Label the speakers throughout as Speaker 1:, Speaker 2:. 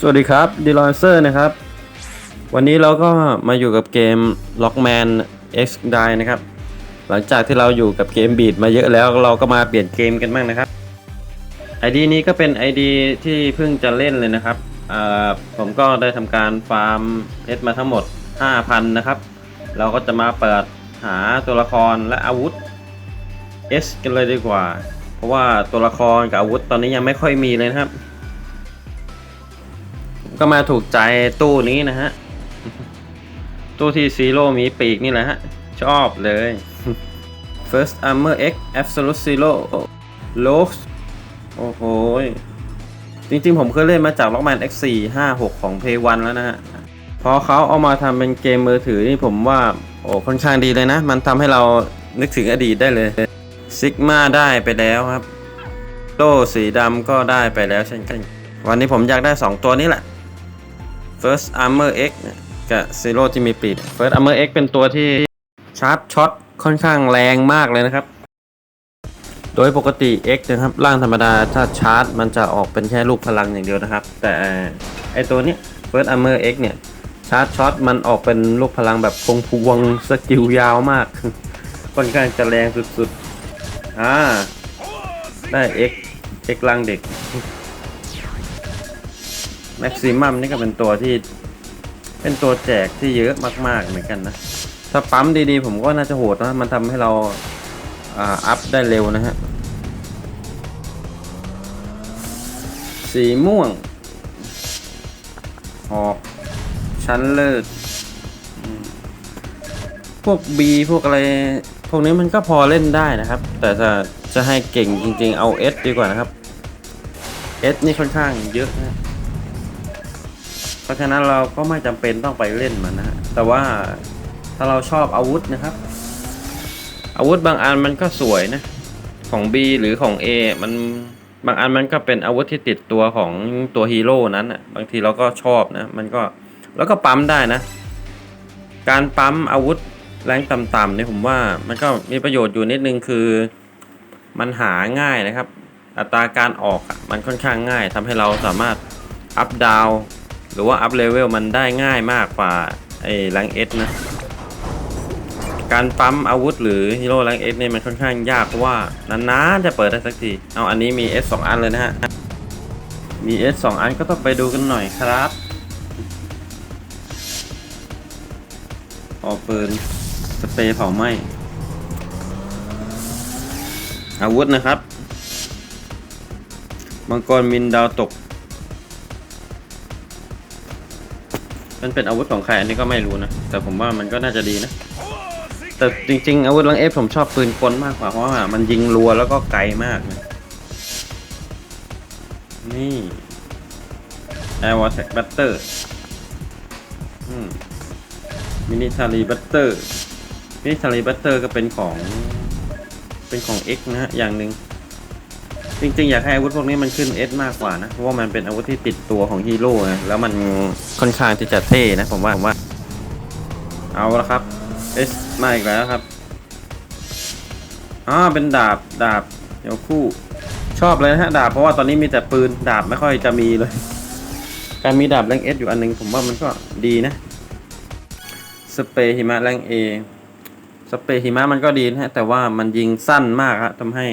Speaker 1: สวัสดีครับดีลอนเซอร์นะครับ วันนี้เราก็มาอยู่กับเกม Lockman X Die นะครับ หลังจากที่เราอยู่กับเกมบีดมาเยอะแล้วเราก็มาเปลี่ยนเกมกันบ้างนะครับ ID นี้ก็เป็น ID ที่เพิ่งจะเล่นเลยนะครับ ผมก็ได้ทำการฟาร์มเพชรมาทั้งหมด 5,000 นะครับ เราก็จะมาเปิดหาตัวละครและอาวุธ S กันเลยดีกว่า เพราะว่าตัวละครกับอาวุธตอนนี้ยังไม่ค่อยมีเลยนะครับ ก็มาถูกใจตู้นี้นะฮะ ตู้ที่ซีโร่มีปีกนี่แหละฮะ ชอบเลย First Armor X Absolute Zero l o s โอ้โห จริงๆผมเคยเล่นมาจาก Rockman X 4 5 6 ของ Play 1แล้วนะฮะ พอเขาเอามาทำเป็นเกมมือถือนี่ผมว่า โอ้ค่อนข้างดีเลยนะ มันทำให้เรานึกถึงอดีตได้เลย Sigma ได้ไปแล้วครับโล่สีดำก็ได้ไปแล้วเช่นกัน วันนี้ผมอยากได้ 2 ตัวนี้แหละ First Armor X เนี่ยกับ Zero ที่มีปีก First Armor X เป็นตัวที่ชาร์ปช็อตค่อนข้างแรงมากเลยนะครับ โดยปกติ X นะครับร่างธรรมดาถ้าชาร์จมันจะออกเป็นแค่ลูกพลังอย่างเดียวนะครับ แต่ไอตัวนี้ First Armor X เนี่ยชาร์จช็อตมันออกเป็นลูกพลังแบบพงพวงสกิลยาวมาก ค่อนข้างจะแรงสุดๆ อ่า ได้ X X ร่างเด็ก แม็กซิมัมนี่ก็เป็นตัวที่ เป็นตัวแจกที่เยอะมากๆเหมือนกันนะ ถ้าปั๊มดีๆ ผมก็น่าจะโหดนะ มันทำให้เราอ่าอัพได้เร็วนะฮะ สีม่วงหอก ชั้นเลิศพวก B พวกอะไร พวกนี้มันก็พอเล่นได้นะครับ แต่จะจะให้เก่งจริงๆ เอา S ดีกว่านะครับ S นี่ค่อนข้างเยอะนะ ราะฉะนั้นเราก็ไม่จำเป็นต้องไปเล่นมันนะฮะแต่ว่าถ้าเราชอบอาวุธนะครับ อาวุธบางอันมันก็สวยนะ ของ B หรือของ A มันบางอันมันก็เป็นอาวุธที่ติดตัวของตัวฮีโร่นั้นอะบางทีเราก็ชอบนะ มันก็แล้วก็ปั๊มได้นะ การปั๊มอาวุธแรงต่ำๆเนี่ยผมว่ามันก็มีประโยชน์อยู่นิดนึงคือมันหาง่ายนะครับ อัตราการออกมันค่อนข้างง่ายทำให้เราสามารถอัพดาว รือว่าอัพเลเวลมันได้ง่ายมากกว่าไอ้แรงเอสนะ การปั๊มอาวุธหรือฮีโร่แรงเอสเนี่ยมันค่อนข้างยากเพราะว่านานๆจะเปิดได้สักที เอาอันนี้มี S 2อันเลยนะฮะ มี S 2อันก็ต้องไปดูกันหน่อยครับพอปืนสเปรย์เผาไหม้อาวุธนะครับมังกรมินดาวตก มันเป็นอาวุธของใครอันนี้ก็ไม่รู้นะ แต่ผมว่ามันก็น่าจะดีนะ แต่จริงๆ อาวุธลังเอฟผมชอบปืนกลมากกว่าเพราะว่ามันยิงรัวแล้วก็ไกลมากนะนี่ Air w a t e c Butter มินิทารีบัตเตอร์มินิทารีบัตเตอร์ก็เป็นของ เป็นของ X นะฮะ อย่างหนึ่ง จริงๆ อยากให้อาวุธพวกนี้มันขึ้น S มากกว่านะเพราะว่ามันเป็นอาวุธที่ติดตัวของฮีโร่ไงแล้วมันค่อนข้างที่จะเท่นะผมว่าผมว่า เอาละครับ S มาอีกแล้วครับอ่าเป็นดาบดาบเดี๋ยวคู่ชอบเลยนะฮะดาบเพราะว่าตอนนี้มีแต่ปืนดาบไม่ค่อยจะมีเลย การมีดาบแรง S อสอยู่อันหนึงผมว่ามันก็ดีนะสเปรย์หิมะแรง A สเปรย์หิมะมันก็ดีนะฮะแต่ว่ามันยิงสั้นมากครับทำให้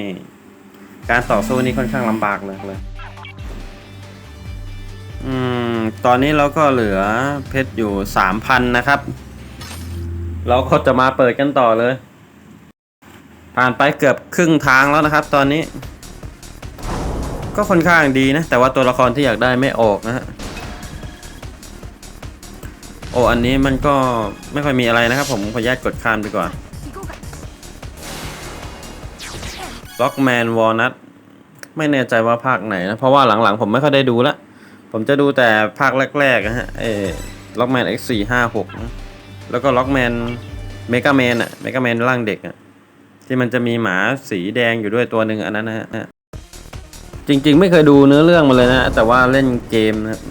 Speaker 1: การต่อสู้นี่ค่อนข้างลำบากเลยเลยอืม ตอนนี้เราก็เหลือเพชรอยู่สามพันนะครับ เราก็จะมาเปิดกันต่อเลย ผ่านไปเกือบครึ่งทางแล้วนะครับ ตอนนี้ ก็ค่อนข้างดีนะ แต่ว่าตัวละครที่อยากได้ไม่ออกนะฮะ โอ้ อันนี้มันก็ไม่ค่อยมีอะไรนะครับ ผมขออนุญาตกดข้ามดีกว่าล็อกแมนวอลนัท ไม่แน่ใจว่าภาคไหนนะ เพราะว่าหลังๆ ผมไม่ค่อยได้ดูละผมจะดูแต่ภาคแรกๆนะฮะเออล็อกแมน X สี่ห้าหกแล้วก็ล็อกแมนเมกาแมนอะเมกาแมนร่างเด็กอะที่มันจะมีหมาสีแดงอยู่ด้วยตัวหนึ่งอันนั้นนะฮะจริงๆ ไม่เคยดูเนื้อเรื่องมาเลยนะ แต่ว่าเล่นเกมนะ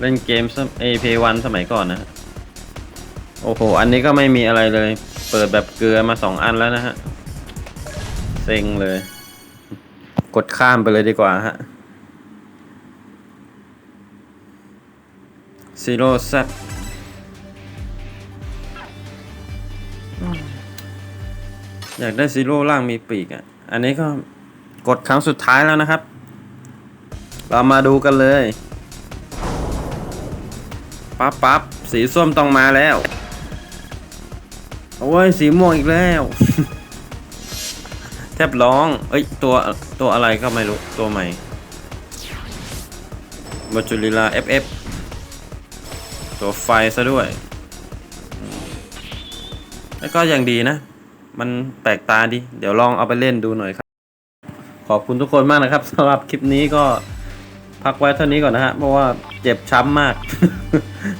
Speaker 1: เล่นเกมเอพวันสมัยก่อนนะโอ้โห อันนี้ก็ไม่มีอะไรเลย เปิดแบบเกลือมาสองอันแล้วนะฮะ เซ็งเลย ดข้ามไปเลยดีกว่าฮะ ซีโร่แซอยากได้ซีโร่ล่างมีปีกอะ อันนี้ก็กดครั้งสุดท้ายแล้วนะครับ เรามาดูกันเลย ปั๊บปั๊บสีส้มต้องมาแล้ว โอ้ย สีม่วงอีกแล้ว แทบร้อง เอ้ย ตัว ตัวอะไรก็ไม่รู้ ตัวใหม่บัจูลิลา FF ตัวไฟซะด้วย แล้วก็อยังดีนะ มันแปลกตาดี เดี๋ยวลองเอาไปเล่นดูหน่อยครับ ขอบคุณทุกคนมากนะครับสำหรับคลิปนี้ก็พักไว้เท่านี้ก่อนนะฮะ เพราะว่าเจ็บช้ำมาก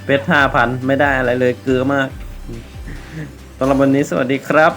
Speaker 1: เพชรห้าพันไม่ได้อะไรเลยเกลือมากสำหรับวันนี้สวัสดีครับ